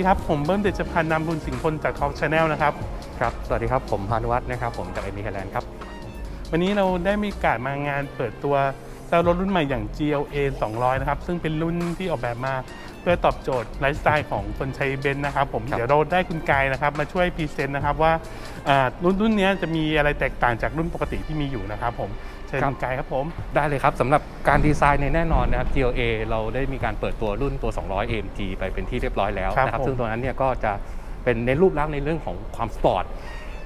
สวัสดีครับ ผมเบิ้มเดชพันธ์นามบุญสิงห์พลจากท็อปชาแนลนะครับ ครับ สวัสดีครับ ผมพานุวัฒน์นะครับ ผมจากเอ็มบีไทยแลนด์ครับ วันนี้เราได้มีโอกาสมางานเปิดตัวเจ้ารถรุ่นใหม่อย่าง GLA 200 นะครับ ซึ่งเป็นรุ่นที่ออกแบบมาเพื่อตอบโจทย์ไลฟ์สไตล์ของคนใช้เบนซ์นะครับผมครับ เดี๋ยวเราได้คุณกายนะครับมาช่วยพรีเซนต์นะครับว่าอ่ารุ่นรุ่นนี้จะมีอะไรแตกต่างจากรุ่นปกติที่มีอยู่นะครับผม เชิญคุณกายครับผม ได้เลยครับสำหรับการดีไซน์ในยแน่นอนนะครับ GLA เราได้มีการเปิดตัวรุ่นตัว 200 AMG ไปเป็นที่เรียบร้อยแล้วครับนะครับผมซึ่งตัวนั้นเนี่ยก็จะเป็นในนรูปลักษณ์ในเรื่องของความสปอร์ต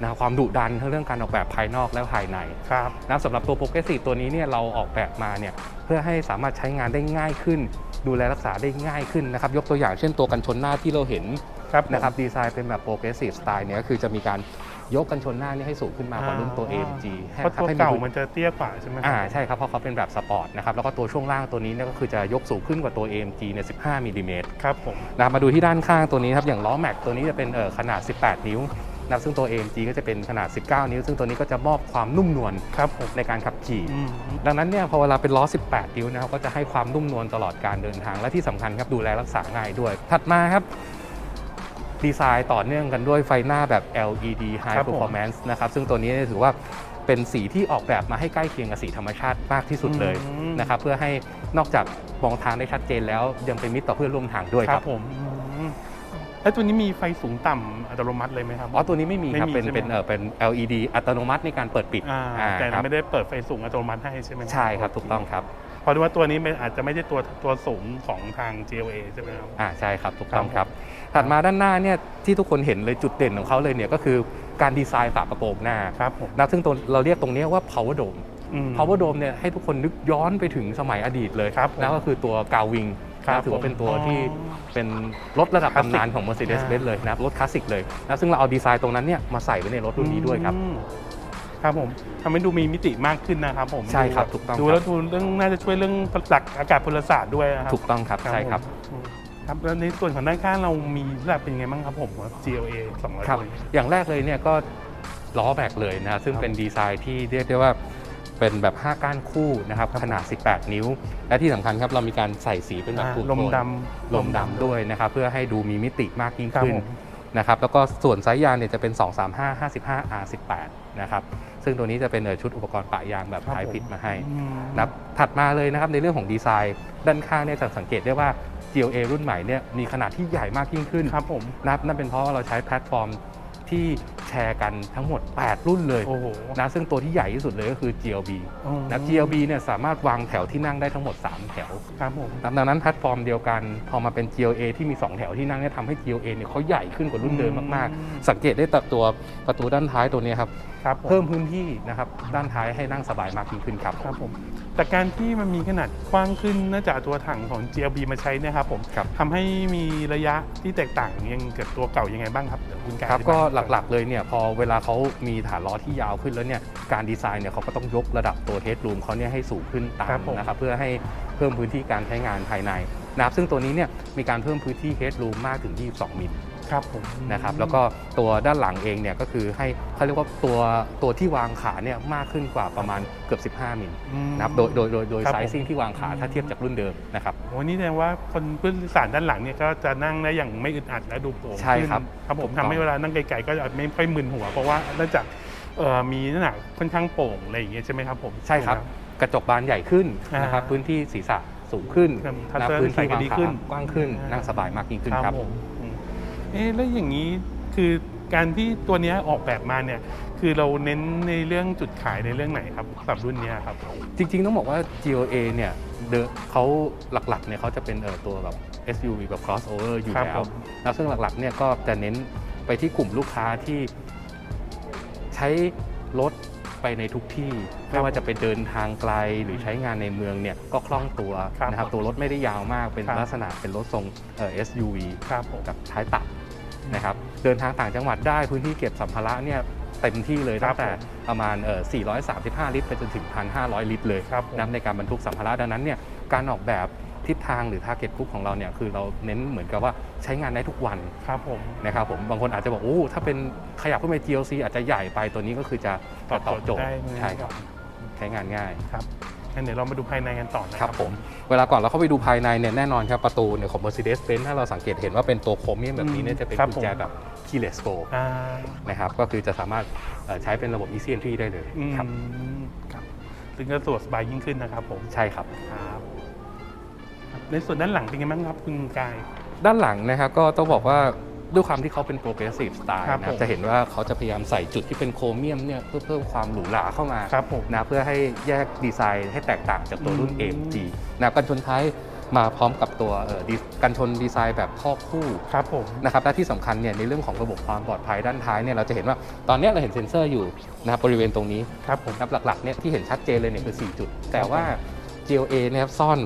นะครับความดุดันทั้งเรื่องการออกแบบภายนอกและภายในครับนะครับสำหรับตัวโปรเกรสซีฟตัวนี้เนี่ยเราออกแบบมาเนี่ยเพื่อให้สามารถใช้งานได้ง่ายขึ้น ดูแลรักษาได้ง่ายขึ้นนะครับ ยกตัวอย่างเช่นตัวกันชนหน้าที่เราเห็นครับผมนะครับดีไซน์เป็นแบบโปรเกรสซีฟสไตล์เนี่ยก็คือจะมีการ ยกกันชนหน้านี่ให้สูงขึ้นมากว่ารุ่นตัว AMG ให้เพราะตัวให้เก่าพื้มันจะเตี้ยกว่าใช่ไหมครับ อ่าใช่ครับเพราะเขาเป็นแบบสปอร์ตนะครับแล้วก็ตัวช่วงล่างตัวนี้เนี่ยก็คือจะยกสูงขึ้นกว่าตัว AMG เนี่ย15มิลลิเมตร ครับผม นะครับมาดูที่ด้านข้างตัวนี้ครับอย่างล้อแม็กตัวนี้จะเป็นเอ่อขนาด 18 นิ้วนะครับซึ่งตัว AMG ก็จะเป็นขนาด 19 นิ้ว ซึ่งตัวนี้ก็จะมอบความนุ่มนวลครับผม ในการขับขี่ อืมดังนั้นเนี่ยพอเวลาเป็นล้อ 18 นิ้วนะครับก็จะให้ความนุ่มนวลตลอดการเดินทางและที่สำคัญครับดูแลรักษาง่ายด้วย ถัดมาครับ ดีไซน์ต่อเนื่องกันด้วยไฟหน้าแบบ LED ครั High บผม Performance นะครับ ซึ่งตัวนี้เนี่ยถือว่าเป็นสีที่ออกแบบมาให้ใกล้เคียงกับสีธรรมชาติมากที่สุดเลยอืม นะครับ เพื่อให้นอกจากมองทางได้ชัดเจนแล้วยังเป็นมิตรต่อเพื่อนร่วมทางด้วยคครัรับบผมอืมแล้วตัวนี้มีไฟสูงต่ำอัตโนมัติเลยไหมครับ อ๋อตัวนี้ไม่มีครับไม่มีเป็นใช่ไหม เป็นเออเป็น LED อัตโนมัติในการเปิดปิดอ่าอ่าแต่ครับไม่ได้เปิดไฟสูงอัตโนมัติให้ใช่ไหมใช่ครับถูกต้องครับเพราะว่าตัวนี้มันอาจจะไม่ใช่ตัวตัวสูงของทาง GLA ใช่ไหมครับ อ่าใช่ครับถูกต้องคครัรับ บ ถัดมาด้านหน้าเนี่ยที่ทุกคนเห็นเลยจุดเด่นของเขาเลยเนี่ยก็คือการดีไซน์ฝากระโปรงหน้าครับผมนะซึ่งตัวเราเรียกตรงเนี้ยว่า power dome อืม power dome เนี่ยให้ทุกคนนึกย้อนไปถึงสมัยอดีตเลยครับผมนะก็คือตัวกาวิงครับถือว่าเป็นตัวผมที่อ๋อเป็นรถระดับคลาสสิกตำนานของ Mercedes-Benz เลยนะครับรถคลาสสิกเลยนะซึ่งเราเอาดีไซน์ตรงนั้นเนี่ยมาใส่ไว้ในรถรุ่นนี้ด้วยครับ อืมครับผมทำให้ดูมีมิติมากขึ้นนะครับผมใช่ครับดูถูกต้องดูครับแล้วดูเรื่องน่าจะช่วยเรื่องหลักอากาศพลศาสตร์ด้วยนะครับถูกต้องครับใช่ครับ ผมอืม ครับแล้วในส่วนของด้านข้างเรามีระดับเป็นยังไงบ้างครับผม GLA 200ครับตัวนี้อย่างแรกเลยเนี่ยก็ล้อแบกเลยนะ ซึ่งครับเป็นดีไซน์ที่เรียกได้ว่าเป็นแบบ 5 ก้านคู่นะครับ ขนาด 18 นิ้ว และที่สำคัญครับเรามีการใส่สีเป็นแบบอ่าทูโทนลมดำลมดำด้วยนะครับ เพื่อให้ดูมีมิติมากยิ่งครับขึ้นผมนะครับ แล้วก็ส่วนไซส์ยางเนี่ยจะเป็น 235 55 R18 นะครับ ซึ่งตัวนี้จะเป็นเอ่อชุดอุปกรณ์ปะยางแบบครับท้ายผมฟิตมาให้อืมนะครับถัดมาเลยนะครับในเรื่องของดีไซน์ ด้านข้างเนี่ยจะสังเกตได้ว่า GLA รุ่นใหม่เนี่ยมีขนาดที่ใหญ่มากยิ่งขึ้นครับผมนะครับนั่นเป็นเพราะว่าเราใช้แพลตฟอร์มที่แชร์กันทั้งหมด 8 รุ่นเลยโอ้โหนะซึ่งตัวที่ใหญ่ที่สุดเลยก็คือ GLB อืมนะ GLB เนี่ยสามารถวางแถวที่นั่งได้ทั้งหมด 3 แถวครับผมดังนั้นแพลตฟอร์มเดียวกัน พอมาเป็น GLA ที่มี 2 แถวที่นั่งเนี่ยทำให้ GLA เนี่ยเขาใหญ่ขึ้นกว่ารุ่นเดิมมากอืมๆสังเกตได้จากตัวประตูด้านท้ายตัวเนี้ยครับครับผเพิ่มพื้นที่นะครับด้านท้ายให้นั่งสบายมากยิ่งขึ้นครับครับผม แต่การที่มันมีขนาดกว้างขึ้นเนื่องจากตัวถังของ GLB มาใช้เนยครับผมครับ ทำให้มีระยะที่แตกต่างยังกับตัวเก่ายังไงบ้างครับเดี๋ยวคุณกายครับอธิายก็หลักๆเลยเนี่ยพอเวลาเขามีฐานล้อที่ยาวขึ้นแล้วเนี่ยการดีไซน์เนี่ยเขาก็ต้องยกระดับตัวเทสรูมเขาเนี่ยให้สูงขึ้นตาครัมบผม นะครับเพื่อให้เพิ่มพื้นที่การใช้งานภายในนะครับซึ่งตัวนี้เนี่ยมีการเพิ่มพื้นที่เฮดรูมมากถึง 22 มิล ครับผมนะครับแล้วก็ตัวด้านหลังเองเนี่ยก็คือให้เขาเรียกว่าตัวตัวที่วางขาเนี่ยมากขึ้นกว่าประมาณเกือบ 15 มิลอืมนะครับโดยโดยโดยโดยครับไซผมซิ่งที่วางขาถ้าเทียบจากรุ่นเดิมนะครับโอ้นี่แสดงว่าคนผู้โดยสารด้านหลังเนี่ยก็จะนั่งได้อย่างไม่อึดอัดและดูโปร่งใช่ครับขึ้นครับผมถูกต้องทำให้เวลานั่งไกลๆก็จะไม่ค่อยมึนหัวเพราะว่าเนื่องจากเอ่อมีน้ำหนักค่อนข้างโปร่งอะไรอย่างเงี้ยใช่ไหมครับผมใช่ครับกระจกบานใหญ่ขึ้นนะครับอ่าพื้นที่ศีรษะสูงขึ้นครับนะทัศนพื้นวิสัที่ยก็วางดีขาขึ้นกว้างขึ้นอ่านั่นั่งสบายมากยิ่งขึ้นครับผมอืม เอ๊ะแล้วอย่างนี้คือการที่ตัวเนี้ยออกแบบมาเนี่ยคือเราเน้นในเรื่องจุดขายในเรื่องไหนครับสำหรับรุ่นเนี้ยครับ จริง ๆ ต้องบอกว่า GLA เนี่ยเดอะเขาหลักๆเนี่ยเขาจะเป็นเอ่อตัวแบบ SUV แบบ crossover อยู่ครับแล้ผวมแล้วซึ่งหลักๆเนี่ยก็จะเน้นไปที่กลุ่มลูกค้าที่ใช้รถไปในทุกที่ไม่ว่าจะเป็นเดินทางไกลหรือใช้งานในเมืองเนี่ยก็คล่องตัวครับนะครับผมตัวรถไม่ได้ยาวมากเป็นครับลักษณะเป็นรถทรงเอ่อ SUV ครับผมกับท้ายตัด นะครับเดินทางต่างจังหวัดได้พื้นที่เก็บสัมภาระเนี่ยเต็มที่เลยครัตั้บงแต่ผมประมาณเอ่อ435 ลิตรไปจนถึง 1,500 ลิตรเลยครับผม นะครับในการบรรทุกสัมภาระดังนั้นเนี่ยการออกแบบทิศทางหรือ t a r g e t group ของเราเนี่ยคือเราเน้นเหมือนกับว่าใช้งานได้ทุกวัน ครับผม นะครับผมบางคนอาจจะบอกโอ้ถ้าเป็นขยับขึ้นไป GLC อาจจะใหญ่ไปตัวนี้ก็คือจะตอบโจทย์ได้ไหมใช่ครับ ใช้งานง่าย ครับ งั้นเดี๋ยวเรามาดูภายในกันต่อนะคครัรับบผมเวลาก่อนเราเข้าไปดูภายในเนี่ยแน่นอนครับประตูเนี่ยของ Mercedes-Benz ถ้าเราสังเกตเห็นว่าเป็นตัวโครเมียมแบบนี้เนี่ยจะเป็นครับกุญแจผมแบบ keyless door อ่านะครับก็คือจะสามารถเอ่อใช้เป็นระบบ easy entry ได้เลยอืมครับครับซึ่งก็สะดวกสบายยิ่งขึ้นนะครับผมใช่ครับ ครับในส่วนด้านหลังเป็นไงบ้างครับคุณกาย ด้านหลังนะครับก็ต้องบอกว่า ด้วยความที่เขาเป็น progressive style ครับนะครัผบมจะเห็นว่าเขาจะพยายามใส่จุดที่เป็นโครเมียมเนี่ยเพื่อเพิ่มความหรูหราเข้ามาครับผมนะเพื่อให้แยกดีไซน์ให้แตกต่างจากตัวรุ่น อืม AMG นะกันชนท้ายมาพร้อมกับตัวเอ่อดีกันชนดีไซน์แบบข้อคู่ ครับผม นะครับและที่สำคัญเนี่ยในเรื่องของระบบความปลอดภัยด้านท้ายเนี่ยเราจะเห็นว่าตอนเนี้ยเราเห็นเซ็นเซอร์อยู่นะครับบริเวณตรงนี้ครับผม นะครับหลักๆเนี่ยที่เห็นชัดเจนเลยเนี่ยคือ 4 จุด แต่ว่า GLA เนะครับซ่อน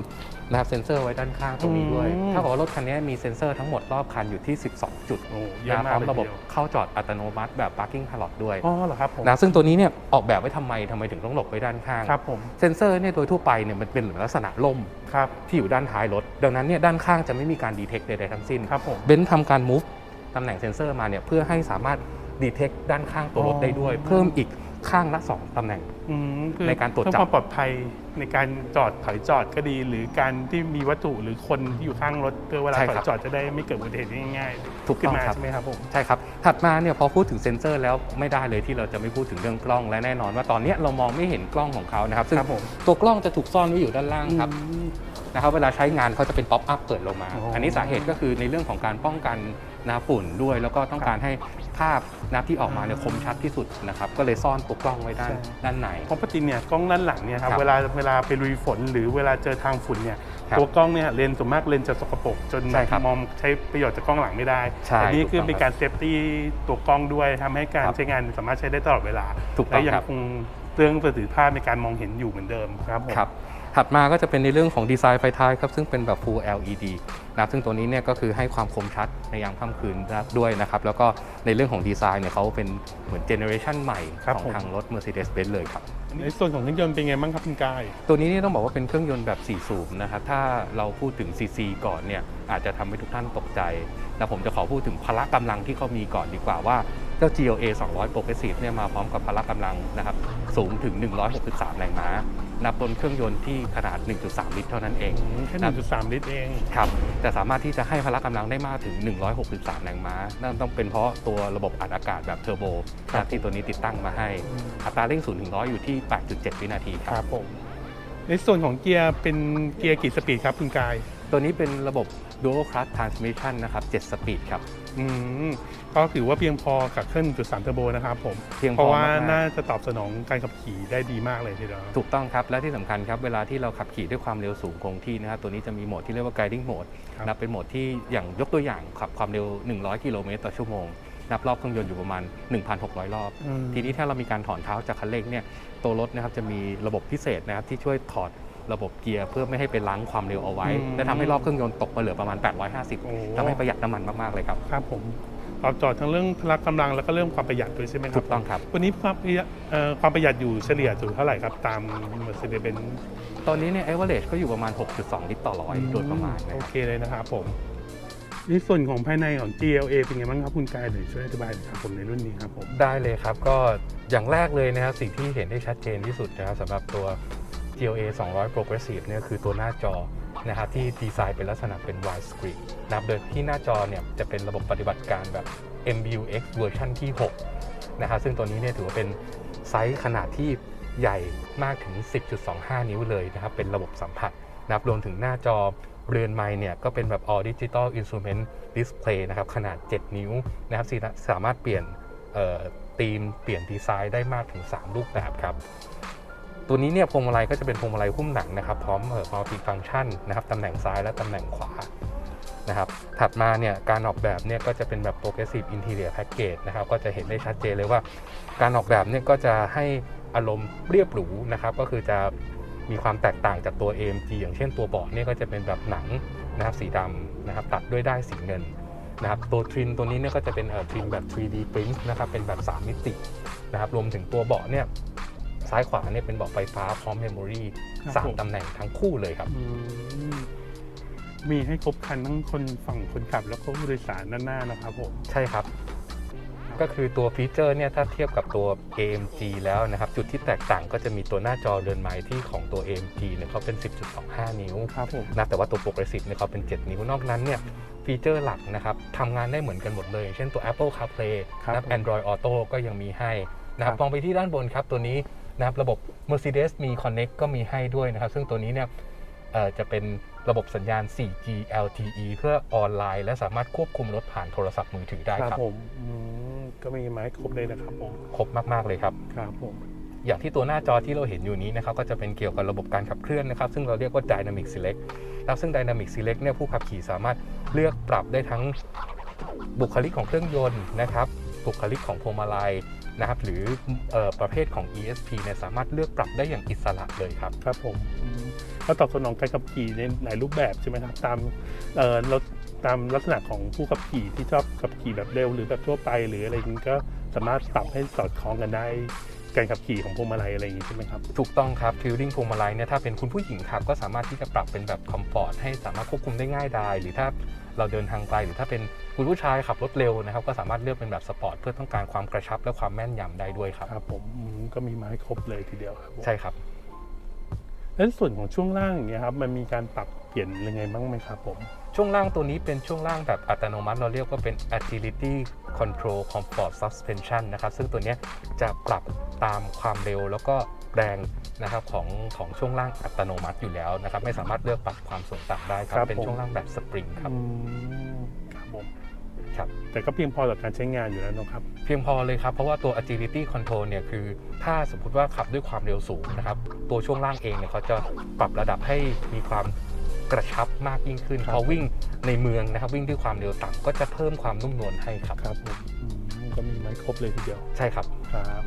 นะครับเซ็นเซอร์ไว้ด้านข้างตรงนี้ด้วยอืม ถ้าบอกว่ารถคันนี้มีเซ็นเซอร์ทั้งหมดรอบคันอยู่ที่ 12 จุดโอ้เยอะนะพมากร้อมเลยระบบทีเดียวเข้าจอดอัตโนมัติแบบ parking pilot ด้วยอ๋อเหรอครับผมนะซึ่งตัวนี้เนี่ยออกแบบไว้ทำไมทำไมถึงต้องหลบไว้ด้านข้าง ครับผมเซ็นเซอร์เนี่ยโดยทั่วไปเนี่ยมันเป็นลักษณะล่มครับที่อยู่ด้านท้ายรถ ดังนั้นเนี่ยด้านข้างจะไม่มีการดีเทคใดๆทั้งสิ้นครับผม เบนซ์ทำการ move ตำแหน่งเซ็นเซอร์มาเนี่ยเพื่อให้สามารถดีเทคด้านข้างตัวรถได้ด้วย อ๋อ เพิ่มอีกข้างละ2ตำแหน่ง อืมคือในการตรวจจับ เพื่อความปลอดภัย ในการจอดถอยจอดก็ดี หรือการที่มีวัตถุหรือคนที่อยู่ข้างรถเพื่อเวลาใช่ถอครัยบจอดจะได้ไม่เกิดอุบัติเหตุง่ายๆถูกขึ้ต้นองมาครับ ใช่ไหมครับผมใช่ครับ ถัดมาเนี่ยพอพูดถึงเซ็นเซอร์แล้วไม่ได้เลยที่เราจะไม่พูดถึงเรื่องกล้องและแน่นอนว่าตอนเนี้ยเรามองไม่เห็นกล้องของเขานะครับซึ่งครับผมตัวกล้องจะถูกซ่อนไว้อยู่ด้านล่างครับ อืม นะครับเวลาใช้งานเขาจะเป็นป๊อปอัพเปิดลงมา อ๋ออัอันนี้สาเหตุก็คือในเรื่องของการป้องกันน้ำฝุ่นด้วย แล้วก็ต้องการให้ ภาพน้ำที่ออกมาเนี่ยคมชัดที่สุดนะครับก็เลยซ่อนตัวกล้องไว้ด้านใช่ ด้านใน เพราะปกติเนี่ยกล้องด้านหลังเนี่ยครับครับเวลาเวลาไปลุยฝนหรือเวลาเจอทางฝุ่นเนี่ยครับตัวกล้องเนี่ยเลนส์ส่วนมากเลนส์จะสกปรกจนใช่ครับมองใช้ประโยชน์จากกล้องหลังไม่ได้ใช่อันี้ถูกต้องคือเป็นการเซฟตี้ตัวกล้องด้วยทำให้การครับใช้งานสามารถใช้ได้ตลอดเวลาถูกต้องและยัครับ คงเรื่องประสิทธิภาพในการมองเห็นอยู่เหมือนเดิมครับผม ครับ ถัดมาก็จะเป็นในเรื่องของดีไซน์ไฟท้ายครับซึ่งเป็นแบบ Full LED นะครับซึ่งตัวนี้เนี่ยก็คือให้ความคมชัดในยามค่ำคืนด้วยนะครับ แล้วก็ในเรื่องของดีไซน์เนี่ยเขาเป็นเหมือนเจเนอเรชันใหม่ครับของผมทางรถ Mercedes-Benz เลยครับในส่วนของเครื่องยนต์เป็นไงบ้างครับคุณกาย ตัวนี้นี่ต้องบอกว่าเป็นเครื่องยนต์แบบ 4 สูบนะครับ ถ้าเราพูดถึง CC ก่อนเนี่ยอาจจะทำให้ทุกท่านตกใจ แต่ผมจะขอพูดถึงพละกำลังที่เขามีก่อนดีกว่าว่า เจ้า GLA 200 Progressive เนี่ยมาพร้อมกับพละกำลังนะครับสูงถึง 163 แรงม้านับบนเครื่องยนต์ที่ขนาด 1.3 ลิตรเท่านั้นเองแค่ครับ1.3 ลิตรเองครับแต่สามารถที่จะให้พละกำลังได้มากถึง 163 แรงม้า นั่นต้องเป็นเพราะตัวระบบอัดอากาศแบบเทอร์โบครับที่ตัวนี้ติดตั้งมาให้ อัตราเร่ง 0 ถึง 100 อยู่ที่ 8.7 วินาทีคครับรับผมในส่วนของเกียร์เป็นเกียร์กี่สปีดครับคุณกาย ตัวนี้เป็นระบบ Dual Clutch Transmission นะครับ7สปีดครับ อืมก็ถือว่าเพียงพอกับเครื่อง1.3เทอร์โบนะครับผมเพียงพอเพราะว่ามากๆ น่าจะตอบสนองการขับขี่ได้ดีมากเลยทีเดียว ถูกต้องครับ และที่สำคัญครับ เวลาที่เราขับขี่ด้วยความเร็วสูงคงที่นะครับ ตัวนี้จะมีโหมดที่เรียกว่า guiding mode ครับ นะเป็นโหมดที่อย่างยกตัวอย่างขับความเร็ว 100 กิโลเมตรต่อชั่วโมง นับรอบเครื่องยนต์อยู่ประมาณ 1,600 รอบ อืม ทีนี้ถ้าเรามีการถอนเท้าจากคันเร่งเนี่ยตัวรถนะครับจะมีระบบพิเศษนะครับที่ช่วยถอด ระบบเกียร์เพื่อไม่ให้ไปล้างความเร็วเอาไว้อืมและทำให้รอบเครื่องยนต์ตกมาเหลือประมาณโอ้850ทำให้ประหยัดน้ำมันมาก ๆ เลยครับ ครับผมตอบโจทย์ทั้งเรื่องพละกำลังแล้วก็เรื่องความประหยัดด้วยใช่ไหมครัถูกต้องครับ วันนี้ความประหยัดเอ่อความประหยัดอยู่เฉลี่ยอยู่เท่าไหร่ครับ ตาม Mercedes Benz ตอนนี้เนี่ย average ก็อยู่ประมาณ 6.2 ลิตรต่อร้อยโดยประมาณนะโอครับเคเลยนะครับผมในส่วนของภายในของ GLA เป็นไงบ้างครับคุณกายเดี๋ยวช่วยอธิบายหน่อยครับผมในรุ่นนี้ครับผมได้เลยครับก็อย่างแรกเลยนะครับสิ่งที่เห็นได้ชัดเจนที่สุดนะครับสำหรับตัว GLA 200 Progressive เนี่ยคือตัวหน้าจอนะครับที่ดีไซน์เป็นลักษณะเป็น wide screen นะครับโดยที่หน้าจอเนี่ยจะเป็นระบบปฏิบัติการแบบ MBUX เวอร์ชันที่ 6 นะครับซึ่งตัวนี้เนี่ยถือว่าเป็นไซส์ขนาดที่ใหญ่มากถึง 10.25 นิ้วเลยนะครับ เป็นระบบสัมผัสนะครับรวมถึงหน้าจอเรือนไม้เนี่ยก็เป็นแบบ all digital instrument display นะครับ ขนาด 7 นิ้วนะครับสามารถเปลี่ยนธีมเปลี่ยนดีไซน์ได้มากถึง 3 รูปแบบครับ ตัวนี้เนี่ยพวงมาลัยก็จะเป็นพวงมาลัยหุ้มหนังนะครับ พร้อมเอ่อ multi function นะครับตำแหน่งซ้ายและตำแหน่งขวานะครับถัดมาเนี่ยการออกแบบเนี่ยก็จะเป็นแบบ progressive interior package นะครับก็จะเห็นได้ชัดเจนเลยว่า การออกแบบเนี่ยก็จะให้อารมณ์เรียบหรูนะครับก็คือจะมีความแตกต่างจากตัว AMG อย่างเช่นตัวเบาะเนี่ยก็จะเป็นแบบหนังนะครับสีดำนะครับตัดด้วยได้ายสีเงินนะครับตัวทริมตัวนี้เนี่ยก็จะเป็นเอ่อทริมแบบ 3D print นะครับเป็นแบบ 3 มิตินะครับรวมถึงตัวเบาะเนี่ย ซ้ายขวาเนี่ยเป็นเบาะไฟฟ้าพร้อมเมมโมรีครับสามผม ตำแหน่งทั้งคู่เลยครับ อืมมีให้ครบคันทั้งคนฝั่งคนขับแล้วก็ผู้โดยสารด้านหน้านะครับผม ใช่ครับครับ ก็คือตัวฟีเจอร์เนี่ยถ้าเทียบกับตัว AMG แล้วนะครับ จุดที่แตกต่างก็จะมีตัวหน้าจอเรือนไม้ที่ของตัว AMG เนี่ยเขาเป็น 10.25 นิ้ว ครับผม นะแต่ว่าตัว Progressive เนี่ยเขาเป็น 7 นิ้วนอกนั้นเนี่ยฟีเจอร์หลักนะครับทำงานได้เหมือนกันหมดเลย เช่นตัว Apple CarPlay ครับนะครับผม Android Auto ก็ยังมีให้นะครับครับมองไปที่ด้านบนครับ ตัวนี้ นะครับระบบ Mercedes มี Connect ก็มีให้ด้วยนะครับ ซึ่งตัวนี้เนี่ยเอ่อจะเป็นระบบสัญญาณ 4G LTE เพื่อออนไลน์ และสามารถควบคุมรถผ่านโทรศัพท์มือถือได้ครับครับผมอืมก็มีไม้ครบเลยนะครับผมครบมาก ๆ เลยครับครับผมอย่างที่ตัวหน้าจอที่เราเห็นอยู่นี้นะครับก็จะเป็นเกี่ยวกับระบบการขับเคลื่อนนะครับซึ่งเราเรียกว่า Dynamic Select แล้วซึ่ง Dynamic Select เนี่ยผู้ขับขี่สามารถเลือกปรับได้ทั้งบุคลิกของเครื่องยนต์นะครับบุคลิกของพวงมาลัย นะครับหรือเออประเภทของ ESP เนี่ยสามารถเลือกปรับได้อย่างอิสระเลยครับครับผมอืมแล้วตอบสนองการขับขี่ในหลายรูปแบบใช่ไหมครับตามเอ่อรถตามลักษณะของผู้ขับขี่ที่ชอบขับขี่แบบเร็วหรือแบบทั่วไป หรืออะไรอย่างนี้ก็สามารถปรับให้สอดคล้องกันได้การขับขี่ของพวงมาลัยอะไรอย่างนี้ใช่ไหมครับ ถูกต้องครับฟิลลิ่งพวงมาลัยเนี่ยถ้าเป็นคุณผู้หญิงขับก็สามารถที่จะปรับเป็นแบบคอมฟอร์ตให้สามารถควบคุมได้ง่ายดายหรือถ้า เราเดินทางไกลหรือถ้าเป็นคุณผู้ชายขับรถเร็วนะครับ ก็สามารถเลือกเป็นแบบสปอร์ตเพื่อต้องการความกระชับและความแม่นยำได้ด้วยครับครับผมอืมก็มีมาให้ครบเลยทีเดียวครับผมใช่ครับ แล้วส่วนของช่วงล่างอย่างเงี้ยครับมันมีการปรับ เปลี่ยนยังไงบ้างไหมครับผม ช่วงล่างตัวนี้เป็นช่วงล่างแบบอัตโนมัติ เราเรียกว่าเป็น agility control comfort suspension นะครับ ซึ่งตัวเนี้ยจะปรับตามความเร็วแล้วก็แรงนะครับของของช่วงล่างอัตโนมัติอยู่แล้วนะครับ ไม่สามารถเลือกปรับความสูงต่ำได้ครับ ครับเป็นผม ช่วงล่างแบบสปริงครับอืมครับผมครับ แต่ก็เพียงพอต่อการใช้งานอยู่แล้วเนอะครับ เพียงพอเลยครับ เพราะว่าตัว agility control เนี่ยคือ ถ้าสมมติว่าขับด้วยความเร็วสูงนะครับ ตัวช่วงล่างเองเนี่ยเขาจะปรับระดับให้มีความ กระชับมากยิ่งขึ้น ครับ พอวิ่งในเมืองนะครับ วิ่งด้วยความเร็วต่ำก็จะเพิ่มความนุ่มนวลให้ครับ ครับผมอืมก็มีไม้ครบเลยทีเดียว ใช่ครับ ครับ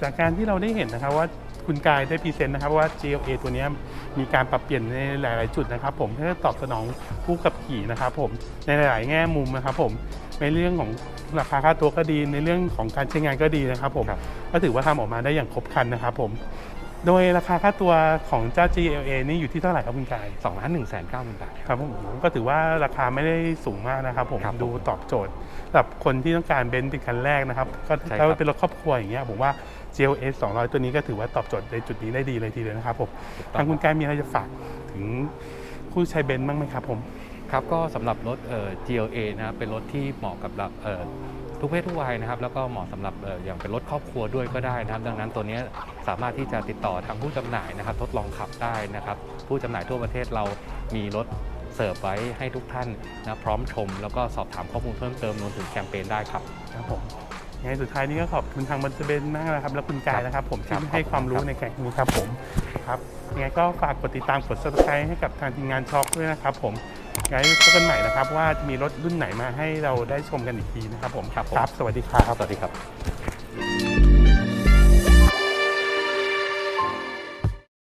จากการที่เราได้เห็นนะครับว่าคุณกายได้พรีเซนต์นะครับว่า GLA ตัวเนี้ยมีการปรับเปลี่ยนในหลาย ๆ จุดนะครับ ผมเพื่อตอบสนองผู้ขับขี่นะครับ ผมในหลาย ๆ แง่มุมนะครับ ผมในเรื่องของราคาค่าตัวก็ดีในเรื่องของการใช้งานก็ดีนะครับ ผมครับ ก็ถือว่าทำออกมาได้อย่างครบครันนะครับ ผม โดยราคาค่าตัวของเจ้า GLA นี่อยู่ที่เท่าไหร่ครับคุณกาย 2ล้าน1แสน9หมื่นบาท ครับผมก็ถือว่าราคาไม่ได้สูงมากนะครับผมครับผมดูตอบโจทย์สำหรับคนที่ต้องการเบนซ์เป็นคันแรกนะครับก็ใช่ครับ ถ้าเป็นรถครอบครัวอย่างเงี้ยผมว่า GLS 200 ตัวนี้ก็ถือว่าตอบโจทย์ในจุดนี้ได้ดีเลยทีเดียวนะครับผมทางคุณกายมีอะไรจะฝากถึงผู้ใช้เบนซ์บ้างไหมครับผม ครับก็สำหรับรถเอ่อ GLA นะครับเป็นรถที่เหมาะกับแบบเอ่อ ทุกเพศทุกวัยนะครับ แล้วก็เหมาะสำหรับเอ่ออย่างเป็นรถครอบครัวด้วยก็ได้นะครับ ดังนั้นตัวเนี้ยสามารถที่จะติดต่อทางผู้จำหน่ายนะครับ ทดลองขับได้นะครับ ผู้จำหน่ายทั่วประเทศเรามีรถเสิร์ฟไว้ให้ทุกท่านนะพร้อมชม แล้วก็สอบถามข้อมูลเพิ่มเติมรวมถึงแคมเปญได้ครับครับผมยังไงสุดท้ายนี้ก็ขอบคุณทางบันเทเบนมากนะครับ และคุณกายนะครับ ผมครัที่บให้ความรู้ขอบคุณครับในแข่งนี้ครับผมครับยังไงก็ฝากกดติดตามกด subscribe ให้กับทางทีมงานช็อคด้วยนะครับผมยัง ไงพบกันใหม่นะครับว่าจะมีรถรุ่นไหนมาให้เราได้ชมกันอีกทีนะครับผมครับผมครับสวัสดีครับ สวัสดีครับ